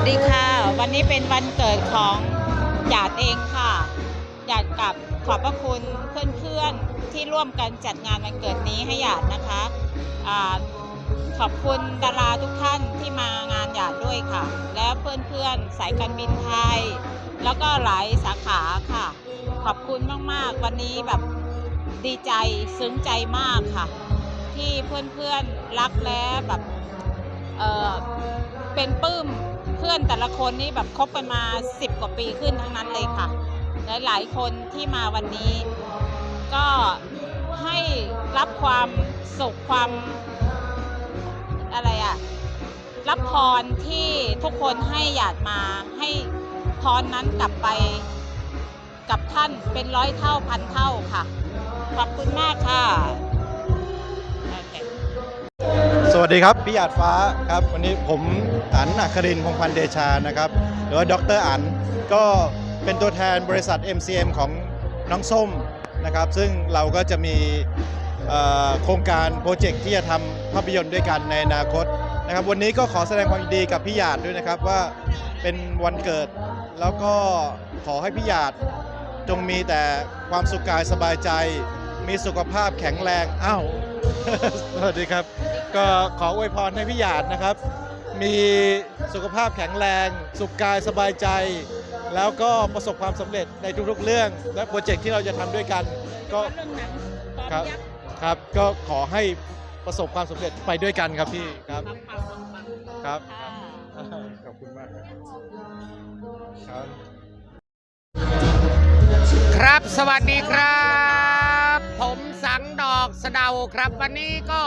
สดีค่ะ วันนี้เป็นวันเกิดของหยาดเองค่ะหยาดกับขอบพระคุณเพื่อนๆที่ร่วมกันจัดงานวันเกิดนี้ให้หยาดนะคะอขอบคุณดาราทุกท่านที่มางานหยาดด้วยค่ะ แล้วเพื่อนๆสายการบินไทย แล้วก็หลายสาขาค่ะ ขอบคุณมากๆ วันนี้แบบดีใจซึ้งใจมากค่ะ ที่เพื่อนๆรักและแบบเเป็นปื้ม เพื่อนแต่ละคนนี่แบบคบกันมา 10 กว่าปีขึ้นทั้งนั้นเลยค่ะและหลายคนที่มาวันนี้ ก็ให้รับความสุขความอะไรอะรับพรที่ทุกคนให้หยาดมาให้พรนั้นกลับไปกับท่านเป็นร้อยเท่าพันเท่าค่ะ ขอบคุณมากค่ะ สวัสดีครับพี่หยาดฟ้าครับวันนี้ผมอันอัครินพงพันธ์เดชานะครับหรือว่าดรอันก็เป็นตัวแทนบริษัท MCM ของน้องส้มนะครับ ซึ่งเราก็จะมีโครงการโปรเจกต์ที่จะทำภาพยนตร์ด้วยกันในอนาคตนะครับ วันนี้ก็ขอแสดงความยินดีกับพี่หยาดด้วยนะครับว่าเป็นวันเกิด แล้วก็ขอให้พี่หยาดจงมีแต่ความสุขกายสบายใจ มีสุขภาพแข็งแรงอ้าวสวัสดีครับ ก็ขออวยพรให้พี่หยาดนะครับ มีสุขภาพแข็งแรง สุขกายสบายใจ แล้วก็ประสบความสำเร็จในทุกๆเรื่อง และโปรเจกต์ที่เราจะทำด้วยกัน ก็เรื่องหนังตอนครับยักษ์ครับก็ขอให้ประสบความสำเร็จไปด้วยกันครับพี่ครับปังปังปังปังครับ ค่ะ ขอบคุณมากครับ ครับครับสวัสดีครับ ผมสังดอกสะเดาครับ วันนี้ก็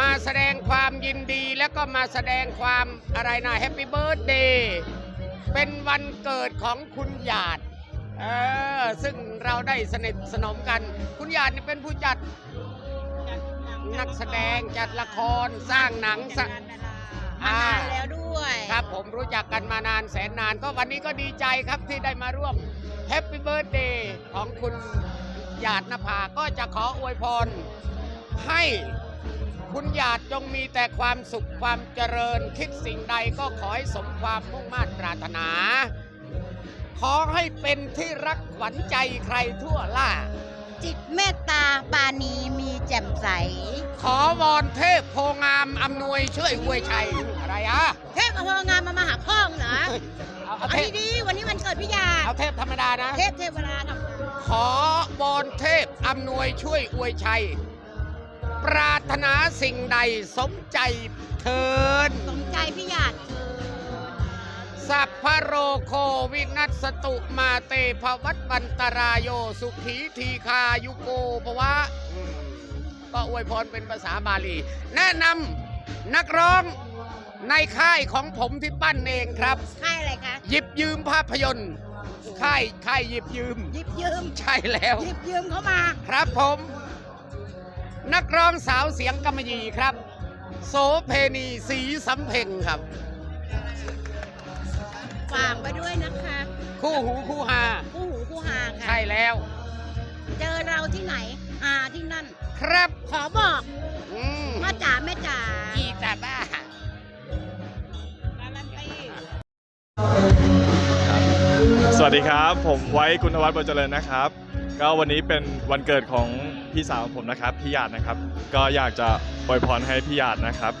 มาแสดงความยินดีแล้วก็มาแสดงความอะไรนะแฮปปี้เบิร์ดเดย์เป็นวันเกิดของคุณหยาดเออซึ่งเราได้สนิทสนมกัน คุณหยาดนี่เป็นผู้จัดนักแสดงจัดละครสร้างหนังสร้างมานานแล้วด้วยครับผมรู้จักกันมานานแสนนานก็วันนี้ก็ดีใจครับที่ได้มาร่วมแฮปปี้เบิร์ดเดย์ของคุณหยาดนภาก็จะขออวยพรให้ คุณหยาดจงมีแต่ความสุขความเจริญ คิดสิ่งใดก็ขอให้สมความมุ่งมั่นปรารถนา ขอให้เป็นที่รักขวัญใจใครทั่วล่า จิตเมตตาปานีมีแจ่มใส ขอวอนเทพโพงามอำนวยช่วยอวยชัยอะไรอะเทพอภวงามมามาหาพ่องเหรอเอาเอาอันเทพนี้ดีวันนี้วันเกิดพี่ยาเอาเทพธรรมดานะ เทพเทวดาทำงานขอวอนเทพอำนวยช่วยอวยชัย ปรารถนาสิ่งใดสมใจเทิน สมใจพี่ยาดสัพพะโรโควินัสตุมาเตภวัตบันตรายโยสุขีทีคายุโกภวะอืมก็อวยพรเป็นภาษาบาลี แนะนำนักร้องในค่ายของผมที่ปั้นเองครับให้อะไรคะหยิบยืมภาพยนตร์ค่ายค่ายหยิบยืม หยิบยืมใช่แล้ว หยิบยืมเขามา ครับผม นักร้องสาวเสียงกำมะหยี่ครับ โสเพณีสีสำเพ็งครับ ฝากไปด้วยนะคะคู่หูคู่หาคู่หูคู่หาค่ะ ใช่แล้ว เจอเราที่ไหนหาที่นั่น ครับขอบอกอืมพ่อจ๋าแม่จ๋าอีตาบ้า การันตี สวัสดีครับ ผมไว้คุณธวัฒน์บญเจริญนะครับ ก็วันนี้เป็นวันเกิดของพี่สาวของผมนะครับพี่หยาดนะครับ ก็อยากจะอวยพรให้พี่หยาดนะครับ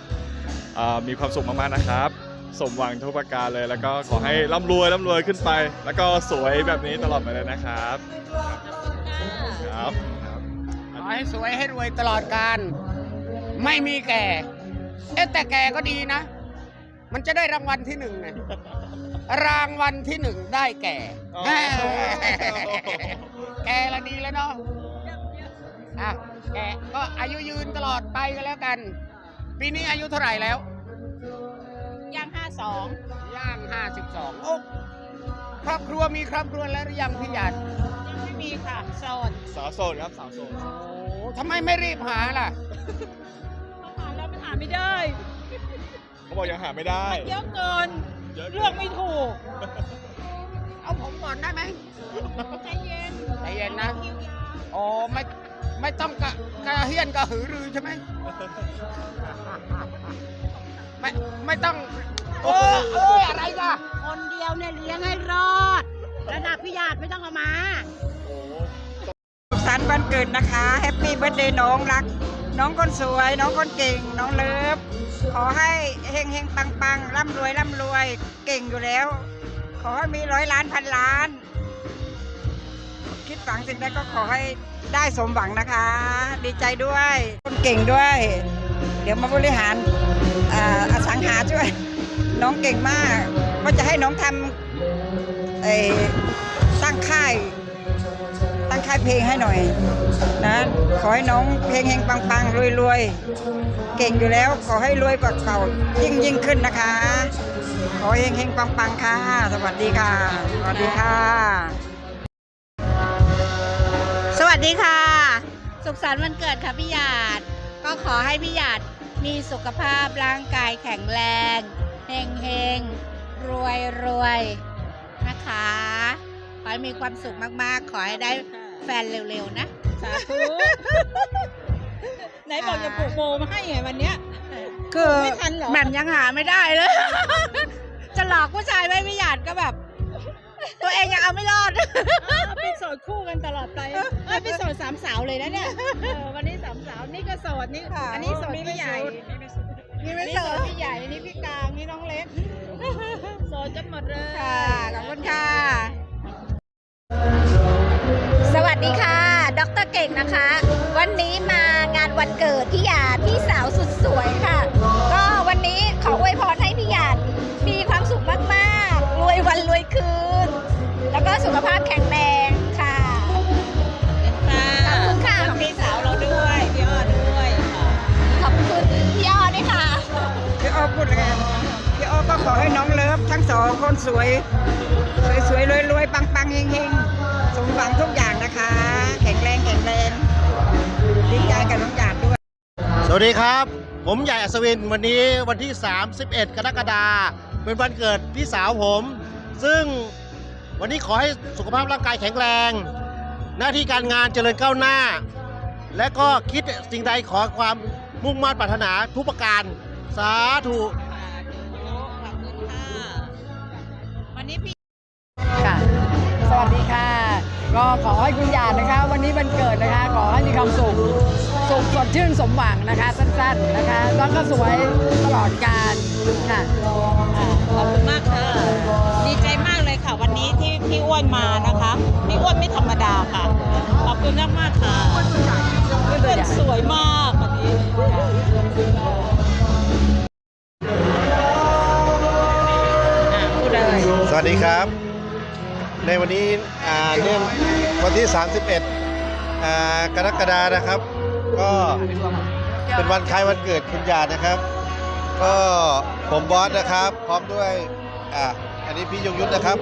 อ่ามีความสุขมากๆนะครับ สมหวังทุกประการเลย แล้วก็ขอให้ร่ำรวยร่ำรวยขึ้นไป แล้วก็สวยแบบนี้ตลอดไปเลยนะครับครับครับขอให้สวยให้รวยตลอดการ ไม่มีแก่เอ๊ะแต่แก่ก็ดีนะ มันจะได้รางวัลที่หนึ่งไงรางวัลที่หนึ่งได้แก่อ๋อ แก่ละดีแล้วเนาะอะแก่ก็อายุยืนตลอดไปก็แล้วกัน ปีนี้อายุเท่าไหร่แล้ว ย่างห้าสองย่าง52โอ้ครอบครัวมีครอบครัวแล้วหรือยังพี่หยันยังไม่มีค่ะโสดสาวโสดครับสาวโสดโอ้ทำไมไม่รีบหาล่ะเขาหาแล้วมันหาไม่ได้เขาบอกยังหาไม่ได้ เยอะเกินยะเลือกไม่ถูกเอาผม ก่อนได้ไหมใจเย็นใจเย็นนะคิวยาวอ๋อไม่ไม่ต้องกระกระเฮียนกระหือรือใช่ไหมไม่ไม่ต้องเออเอออะไรล่ะคนเดียวเนี่ยเลี้ยงให้รอด ระดับพี่ยาดไม่ต้องเอามาสสันต์วันเกิดนะคะ แฮปปี้เบิร์ดเดย์น้องรัก น้องคนสวย น้องคนเก่ง น้องเลิฟ ขอให้เฮงเฮงปังปังร่ำรวยร่ำรวย เก่งอยู่แล้ว ขอให้มีร้อยล้านพันล้าน คิดฝังสิ่งใดก็ขอให้ได้สมหวังนะคะ ดีใจด้วยคนเก่งด้วย เดี๋ยวมาบริหารอาสังหาช่วย น้องเก่งมากก็จะให้น้องทำเอ่อตั้งค่ายตั้งค่ายเพลงให้หน่อยนะขอให้น้องเพลงเฮงปังปังรวยรวยๆ เก่งอยู่แล้วขอให้รวยกว่าเก่ายิ่งยิ่งขึ้นนะคะ ขอเฮงเฮงปังปังค่ะ สวัสดีค่ะ สวัสดีค่ะ สวัสดีค่ะ สุขสันต์วันเกิดค่ะพี่หยาด ก็ขอให้พี่หยาดมีสุขภาพร่างกายแข็งแรงเฮงเฮงรวยรวยนะคะ ขอให้มีความสุขมากๆ ขอให้ได้แฟนเร็วๆนะ สาธุไหนบอกจะปลูกโบมาให้ไงวันเนี้ยคือไม่ทันเหรอแหม่มยังหาไม่ได้เลย จะหลอกผู้ชายไม่พี่หยาดก็แบบ ตัวเองยังเอาไม่รอด เป็นโสดคู่กันตลอดไปเอ้ยเป็นโสดสามสาวเลยนะเนี่ยเออวันนี้สามสาวนี่ก็โสดนี่ค่ะ อันนี้โสดพี่ใหญ่นี่ไม่นี่โสโสดดพี่ใหญ่อันนี่พี่กลางนี่น้องเล็กโสดกันหมดเลยค่ะขอบคุณค่ะ สวัสดีค่ะดรเก่งนะคะ วันนี้มางานวันเกิดพี่หยาดพี่สาวสุดสวยค่ะ ก็วันนี้ขออวยพรให้พี่หยาดมีความสุ ขมากๆ รวยวันรวยคืน แล้วก็สุขภาพแข็งแรงค่ะค่ะขอบคุณค่ะพี่สาวเราด้วยพี่อ้อด้วยค่ะขอบคุณพี่อ้อด้วยค่ะพี่อ้อพูดเลยกันพี่อ้อก็ขอให้น้องเลิฟทั้งสองคนสวย สวยสวยรวยรวยปังปังเฮงเฮงสมหวังทุกอย่างนะคะ แข็งแรงแข็งแรงดีใจกับน้องหยาดด้วย สวัสดีครับ ผมใหญ่อัศวินวันนี้วันที่ 31 กรกฎาคม เป็นวันเกิดพี่สาวผม ซึ่งวันนี้ขอให้สุขภาพร่างกายแข็งแรง หน้าที่การงานเจริญก้าวหน้า และก็คิดสิ่งใดขอความมุ่งมั่นปรารถนาทุกประการ สาธุวันนี้พี่ค่ะ สวัสดีค่ะ ก็ขอให้คุณหยาดนะคะ วันนี้วันเกิดนะคะ ขอให้มีความสุข สุขสดชื่นสมหวังนะคะ สั้นๆนะคะ แล้วก็สวยตลอดกาลค่ะอ่าขอบคุณมากค่ะ ดีใจมากเลยค่ะ วันนี้ที่พี่อ้วนมานะคะพี่อ้วนไม่ธรรมดาค่ะ ขอบคุณมากมากๆค่ะพี่อ้วนสวยมากวันนี้อะพูดเลยสวัสดีครับ ในวันนี้อ่าเนื่องวันที่ 31อ่ากรกฎานะครับ ก็เป็นวันคล้ายวันเกิดคุณหยาดนะครับ ก็ผมบอสนะครับ พร้อมด้วยอ่าอันนี้พี่ยงยุทธนะครับ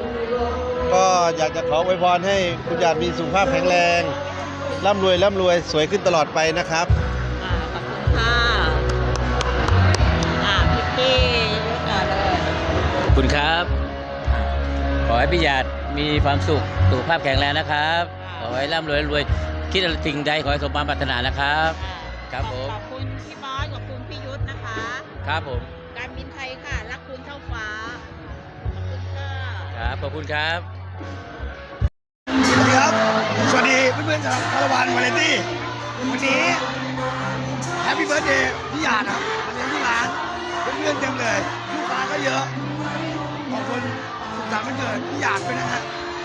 ก็อยากจะขออวยพรให้คุณหยาดมีสุขภาพแข็งแรงร่ำรวยร่ำรวยสวยขึ้นตลอดไปนะครับอ่าขอบคุณค่ะอ่าพี่พี่ยุทธก่อนเลยขอบคุณครับ ขอให้พี่หยาดมีความสุขสุขภาพแข็งแรงนะครับ ขอให้ร่ำรวยรวย คิดอะไรสิ่งใดขอให้สมความปรารถนานะครับครับผม ขอบคุณพี่บอสขอบคุณพี่ยุทธนะคะ ครับผม การบินไทยค่ะ รักคุณเท่าฟ้า ขอบคุณค่ะ ครับ ขอบคุณครับ สวัสดีครับ สวัสดีเพื่อนๆจากคาราวานวาเลนตี้ วันนี้แฮปปี้เบิร์ดเดย์พี่หยาดนะครับมาเลี้ยงที่ร้านเพื่อนๆเต็มเลย ลูกค้าก็เยอะ ขอบคุณสุขสันต์วันเกิดพี่หยาดด้วยนะฮะ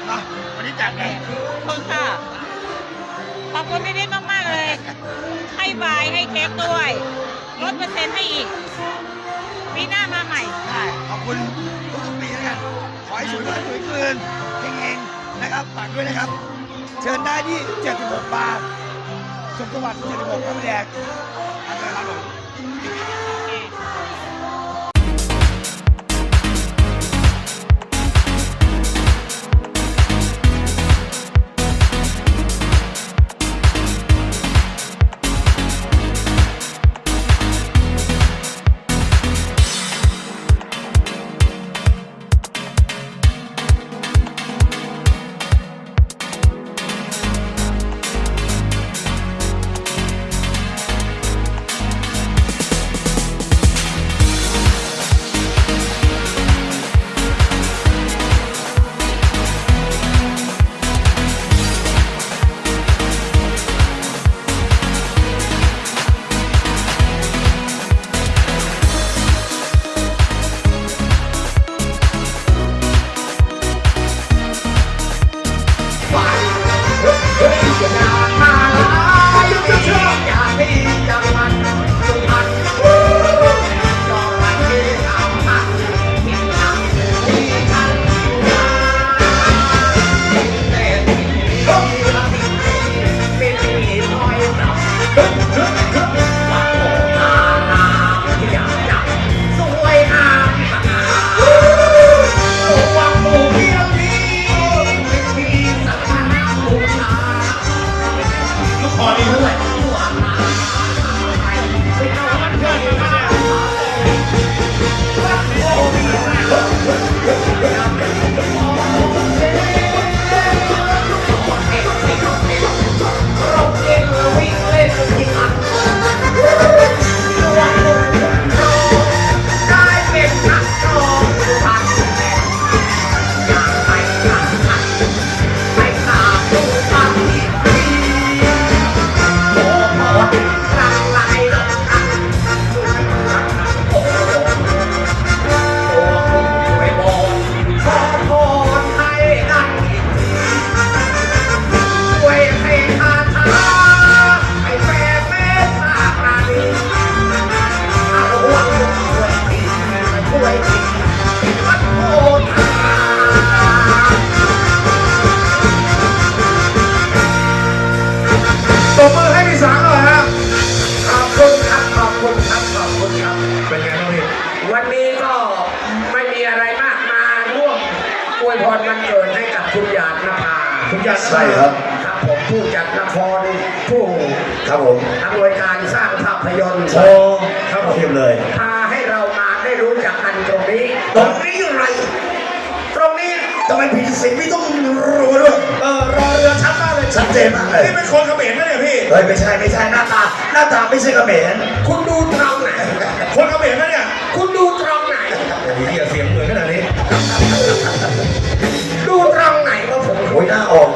มาวันนี้แจกไงขอบคุณค่ะ ขอบคุณพี่นิดมากๆเลย ให้บายให้เค้กด้วยลดเปอร์เซ็นต์ให้อีกปีหน้ามาใหม่ ได้ขอบคุณทุกๆปีแล้วกัน ขอให้สวยวันสวยคืนเฮงๆนะครับฝากด้วยนะครับ เชิญได้ที่ 76 บาทสมสวัสดิ์76พระประแดกอาจารย์ครับผมำไมผีสิงพี่ต้องรัวด้วยเออรอเรือชัดมากเลยชัดเจนมากเลย นี่เป็นคนเขมรนะเนี่ยพี่ เฮ้ยไม่ใช่ไม่ใช่หน้าตา หน้าตาไม่ใช่เขมรคุณดูตรงไหน คนเขมรนะเนี่ย คุณดูตรงไหนโอ้ยเหี้ยเสียงเหมือนขนาดนี้ ดูตรงไหนว่าผมโอ้ยหน้าออก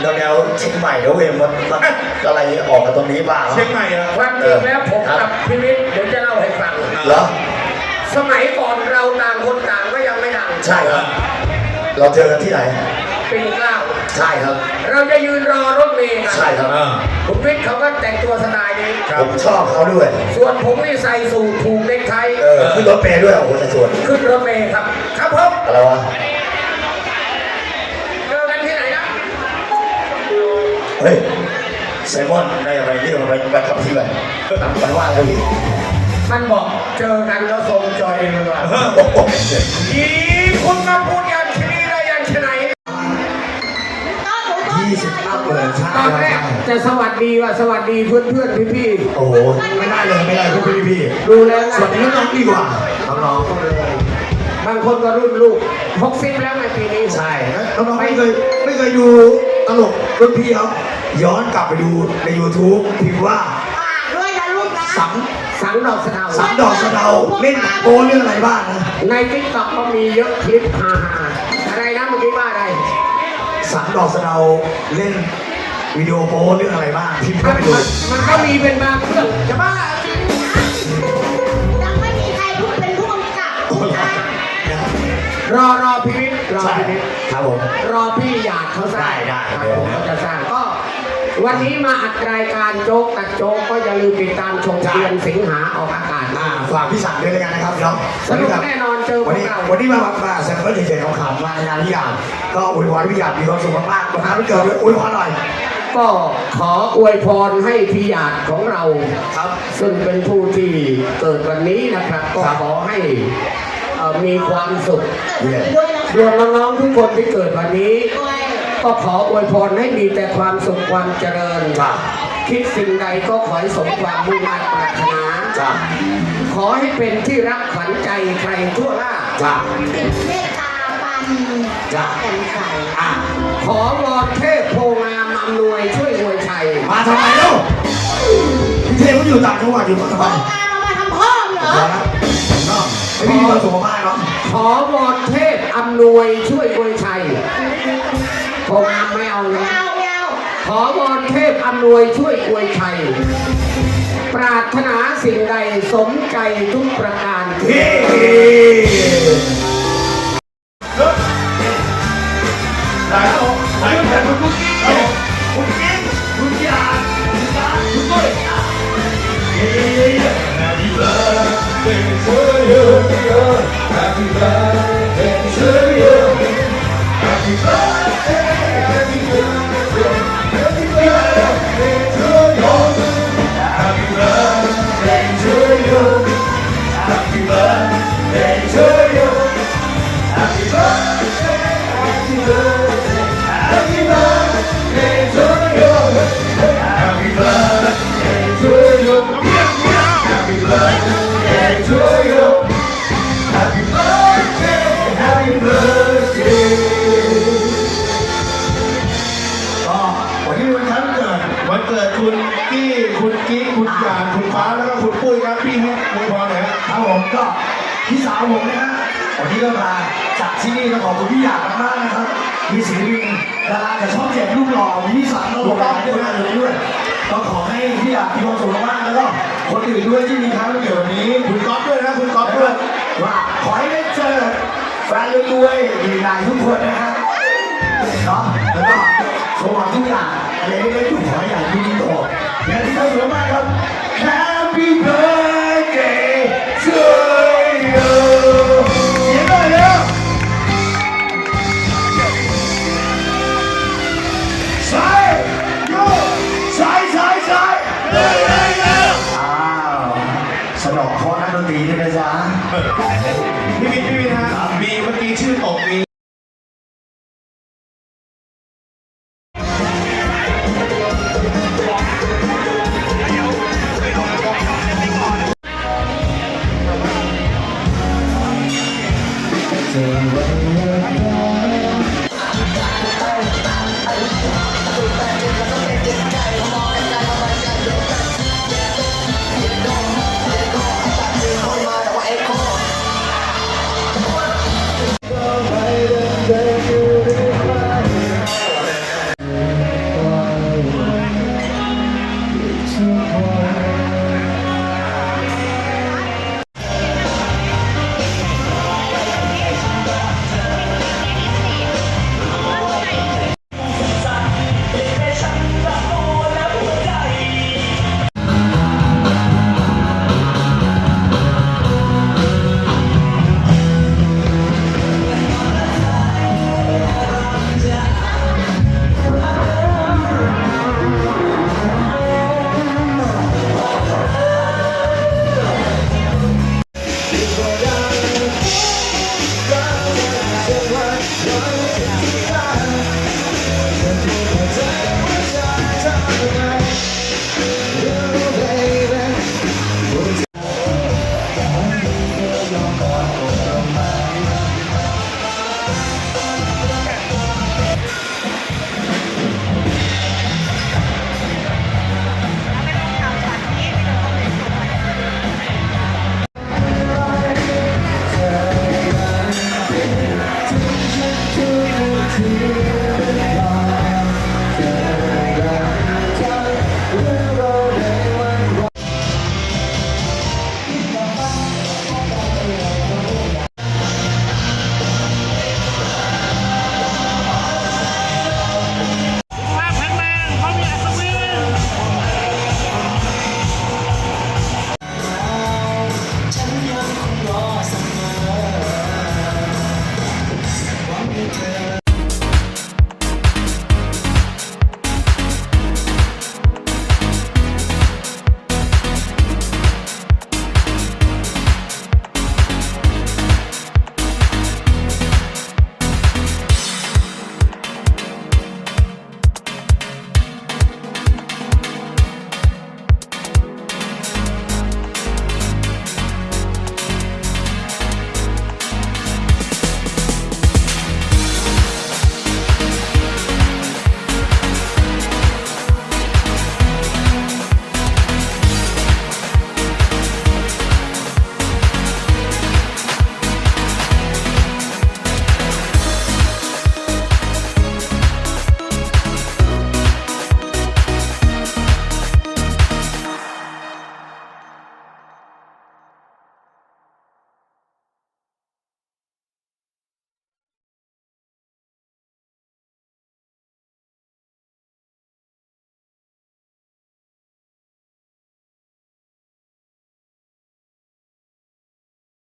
แนวแนวเชียงใหม่เดี๋ยวเองมันมันอะไรออกมาตรงนี้บ้างเชียงใหม่อะความจริงแล้วผมกับพิมิตเดี๋ยวจะเล่าให้ฟังเหรอสมัยก่อนเราต่างคนต่างก็ยังไม่ดัง ใช่ครับ เราเจอกันที่ไหน ปีเกล้าใช่ครับ เราจะยืนรอรถเมล์กันใช่ครับคุณพิทเขาก็แต่งตัวสไตล์นี้ผมชอบเขาด้วย ส่วนผมนี่ใส่สูทผูกเนคไทเออขึ้นรถเมล์ด้วยโอ้โหแต่ส่วนขึ้นรถเมล์ครับ ครับผมอะไรวะเจอกันที่ไหนนะเฮ้ยไซมอนได้อะไรเรียกมันไปไปขับที่ไหนไปว่าอะไรพี่มันบอกเจอกันแล้วทรงจอยเลยว่า โอ้โห อีคุณมาพู ตอนแรกจะสวัสดีว่าสวัสดีเพื่อนเพื่อนพี่พี่โอ้โหไม่ได้เลยไม่ได้พวกพี่พี่ๆดูแล้วสวัสดีน้องๆดีกว่าน้องๆบางคนก็รุ่นลูกหกสิบแล้วในปีนี้ใช่น้องๆไม่เคยไม่เคยดูตลกรุ่นพี่เขาย้อนกลับไปดูใน YouTube พิมพ์ว่าด้วยนะลูกนะสังสังดอกสะเดาวสังดอกสะเดาเล่นหนังโปเรื่องอะไรบ้างนะในทิกตอกก็มีเยอะคลิปฮาฮาๆอะไรนะเมื่อกี้ว่าอะไรสังดอกสะเดาเล่น วิดีโอโปเรื่องอะไรบ้างพิมพ์มัเข้านไปดูมันก็มีเป็นบางเรื่องจะบ้ายังไม่มีใครพูดเป็นผู้กำกับโอ้โหรอรอพิวิทย์รอใช่พิวิทย์ครับผม รอพี่หยาดเขาสร้างได้ได้ครับผมเขาจะสร้างก็ วันนี้มาอัดรายการโจ๊กตัดโจ๊กก็อย่าลืมติดตามชมเดือนสิงหาออกอากาศ อ่าฝากพี่สังด้วยแล้วกันนะครับพี่น้องสนุกแน่นอนเจอพวัวนกนี้เรา วันนี้มามาแซมเปิลเฉยๆของขำมางานพี่หยาดก็อวยพรพี่หยาดมีความสุขมากๆประทับเกิดด้วยอวยพรหน่อย ก็ขออวยพรให้พี่หยาดของเราครับ ซึ่งเป็นผู้ที่เกิดวันนี้นะครับ ก็ครับขอให้เอ่อมีความสุขด้วยนะรวมน้องๆทุกคนที่เกิดวันนี้ ก็ขออวยพรให้มีแต่ความสุขความเจริญจ้ะคิดสิ่งใดก็ขอให้สมความมุ่งมั่นปรารถนาจ้ะขอให้เป็นที่รักขวัญใจใครทั่วหน้าจ้ะเมตตาปานีจ้ะ แจ่มใส อะ ขอวอนเทพโพงามอำนวยช่วยอวยชัยมาทำไมเล่าพี่เทพเขาอยู่ต่างจังหวัดอยู่มาทำไมโครงการเอามาทำพ่อมเหรอเดี๋ยวนะเนาะไม่มีความสุขมากเนาะขอวอนเทพอำนวยช่วยอวยชัยโพงามไม่เอานะไม่เอาไม่เอาขอวอนเทพอำนวยช่วยอวยชัยปรารถนาสิ่งใดสมใจทุกประการเหล่อวิสัยเราถูกต้องด้งานด้วยก็ขอให้พี่อยากมีความสุขมากแล้วก็คนอื่นด้วยที่มีครั้งเกี่ยวนี้ คุณก๊อฟด้วยนะคุณก๊อฟด้วยว่าขอให้ได้เจอแฟนด้วยๆดีนายทุกคนนะฮะเนาะแล้วก็สวัสดีทุกอย่างเะไรได้ทุกขออย่างที่มีต่อและที่สำคัญมากครับ Happy Birthday